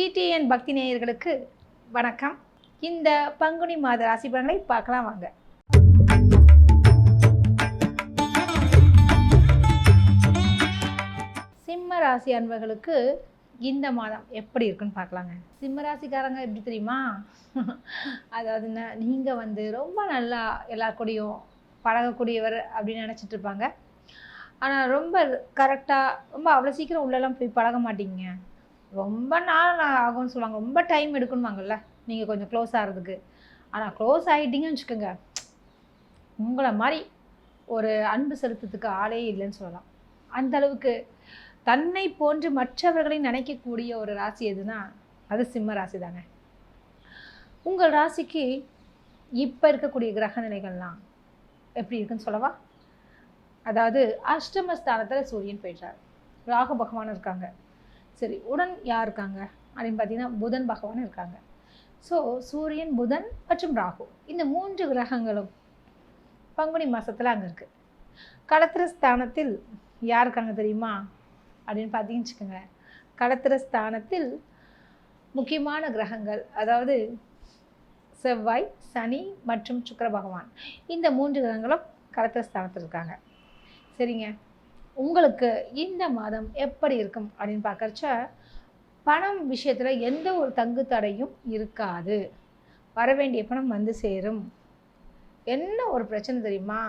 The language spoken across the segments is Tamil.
டிடிஎன் பக்தி நேயர்களுக்கு வணக்கம். இந்த பங்குனி மாத ராசி பலன்களை பார்க்கலாம் வாங்க. சிம்ம ராசி அன்பர்களுக்கு இந்த மாதம் எப்படி இருக்குன்னு பார்க்கலாங்க. சிம்ம ராசிக்காரங்க எப்படி தெரியுமா? அதாவது நீங்கள் வந்து ரொம்ப நல்லா எல்லார் கூடயும் பழகக்கூடியவர் அப்படின்னு நினச்சிட்டு இருப்பாங்க. ஆனால் ரொம்ப கரெக்டாக ரொம்ப அவ்வளோ சீக்கிரம் உள்ளெல்லாம் போய் பழக மாட்டீங்க. ரொம்ப நாள் ஆகும்னு சொல்லுவாங்க. ரொம்ப டைம் எடுக்கணுவாங்கல்ல நீங்கள் கொஞ்சம் க்ளோஸ் ஆகிறதுக்கு. ஆனால் க்ளோஸ் ஆகிட்டீங்கன்னு வச்சுக்கோங்க உங்களை மாதிரி ஒரு அன்பு செலுத்துறதுக்கு ஆளே இல்லைன்னு சொல்லலாம். அந்த அளவுக்கு தன்னை போன்று மற்றவர்களை நினைக்கக்கூடிய ஒரு ராசி எதுனா அது சிம்ம ராசி தாங்க உங்கள் ராசிக்கு இப்போ இருக்கக்கூடிய கிரக நிலைகள்லாம் எப்படி இருக்குன்னு சொல்லவா? அதாவது அஷ்டமஸ்தானத்தில் சூரியன் போயிட்டார் ராகு பகவான் இருக்காங்க. சரி உடன் யார் இருக்காங்க? அப்படின்னு பார்த்தீங்கன்னா புதன் பகவான் இருக்காங்க. ஸோ சூரியன் புதன் மற்றும் ராகு. இந்த மூன்று கிரகங்களும் பங்குனி மாதத்தில் அங்கே இருக்குது களத்திர ஸ்தானத்தில் யார் இருக்காங்க தெரியுமா? அப்படின்னு பார்த்தீங்கன்னு வச்சுக்கோங்க களத்திர ஸ்தானத்தில் முக்கியமான கிரகங்கள் அதாவது செவ்வாய் சனி மற்றும் சுக்கிர பகவான். இந்த மூன்று கிரகங்களும் களத்திர ஸ்தானத்தில் இருக்காங்க. சரிங்க? உங்களுக்கு இந்த மாதம் எப்படி இருக்கும் அப்படின்னு பார்க்கறச்ச பணம் விஷயத்தில் எந்த ஒரு தங்கு தடையும் இருக்காது. வர வேண்டிய பணம் வந்து சேரும். என்ன ஒரு பிரச்சனை தெரியுமா?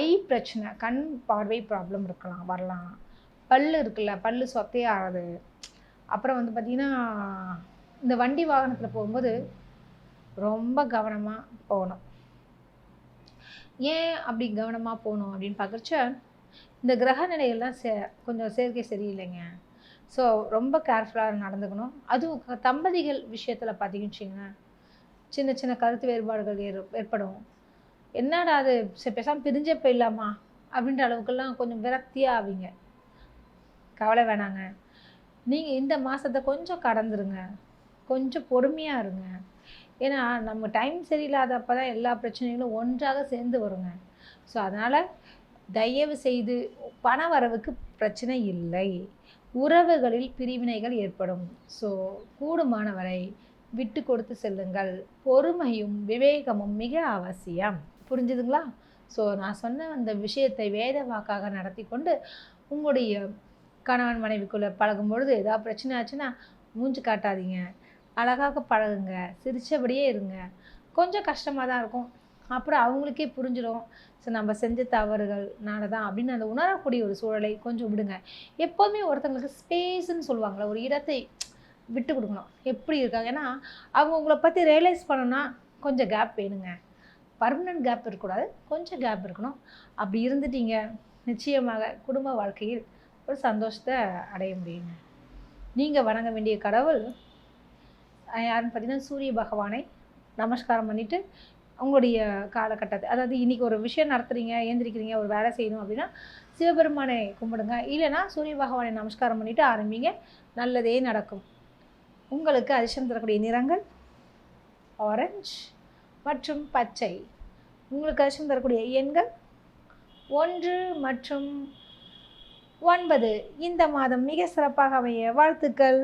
ஐ பிரச்சனை கண் பார்வை ப்ராப்ளம் இருக்கலாம் வரலாம். பல்லு இருக்குல்ல பல்லு சொத்தையாகிறது அப்புறம் வந்து பார்த்திங்கன்னா இந்த வண்டி வாகனத்தில் போகும்போது ரொம்ப கவனமாக போகணும். ஏன் அப்படி கவனமாக போகணும் அப்படின்னு பார்க்குறச்ச இந்த கிரக நிலைகள்லாம் சே கொஞ்சம் சேர்க்கை சரியில்லைங்க. ஸோ ரொம்ப கேர்ஃபுல்லாக நடந்துக்கணும். அதுவும் தம்பதிகள் விஷயத்தில் பார்த்தீங்கன்னு சின்ன சின்ன கருத்து வேறுபாடுகள் ஏற் ஏற்படும். என்னடா அது பேசாமல் பிரிஞ்சே போயிடலாமா? அப்படின்ற அளவுக்கெல்லாம் கொஞ்சம் விரக்தியாக ஆவீங்க. கவலை வேணாங்க. நீங்கள் இந்த மாதத்தை கொஞ்சம் கடந்துருங்க. கொஞ்சம் பொறுமையாக இருங்க. ஏன்னா நம்ம டைம் சரியில்லாதப்போ தான் எல்லா பிரச்சனைகளும் ஒன்றாக சேர்ந்து வருங்க. ஸோ அதனால் தயவு செய்து பண வரவுக்கு பிரச்சனை இல்லை. உறவுகளில் பிரிவினைகள் ஏற்படும். ஸோ கூடுமானவரை விட்டு கொடுத்து செல்லுங்கள். பொறுமையும் விவேகமும் மிக அவசியம். புரிஞ்சுதுங்களா? ஸோ நான் சொன்ன அந்த விஷயத்தை வேத வாக்காக நடத்தி கொண்டு உங்களுடைய கணவன் மனைவிக்குள்ளே பழகும் பொழுது ஏதாவது பிரச்சனை ஆச்சுன்னா மூஞ்சி காட்டாதீங்க. அழகாக பழகுங்க. சிரிச்சபடியே இருங்க. கொஞ்சம் கஷ்டமாக தான் இருக்கும். அப்புறம் அவங்களுக்கே புரிஞ்சிடும் ஸோ நம்ம செஞ்ச தவறுகள்னால தான் அப்படின்னு அந்த உணரக்கூடிய ஒரு சூழலை கொஞ்சம் விடுங்க. எப்போதுமே ஒருத்தங்களுக்கு ஸ்பேஸ்ன்னு சொல்லுவாங்களே ஒரு இடத்தை விட்டு கொடுக்கணும். எப்படி இருக்காங்க? ஏன்னா அவங்க உங்களை பற்றி ரியலைஸ் பண்ணணும்னா கொஞ்சம் கேப் வேணுங்க. பர்மனன்ட் கேப் இருக்கக்கூடாது. கொஞ்சம் கேப் இருக்கணும். அப்படி இருந்துட்டீங்க நிச்சயமாக குடும்ப வாழ்க்கையில் ஒரு சந்தோஷத்தை அடைய முடியுங்க. நீங்கள் வணங்க வேண்டிய கடவுள் யாருன்னு பார்த்தீங்கன்னா சூரிய பகவானை நமஸ்காரம் பண்ணிவிட்டு உங்களுடைய காலகட்டத்தை. அதாவது இன்றைக்கி ஒரு விஷயம் நடத்துறீங்க ஏந்திரிக்கிறீங்க ஒரு வேலை செய்யணும் அப்படின்னா சிவபெருமானை கும்பிடுங்க. இல்லைன்னா சூரிய பகவானை நமஸ்காரம் பண்ணிவிட்டு ஆரம்பிங்க. நல்லதே நடக்கும். உங்களுக்கு அதிர்ஷ்டம் தரக்கூடிய நிறங்கள் ஆரஞ்சு மற்றும் பச்சை. உங்களுக்கு அதிர்ஷ்டம் தரக்கூடிய எண்கள் ஒன்று மற்றும் ஒன்பது. இந்த மாதம் மிக சிறப்பாக அமைய வாழ்த்துக்கள்.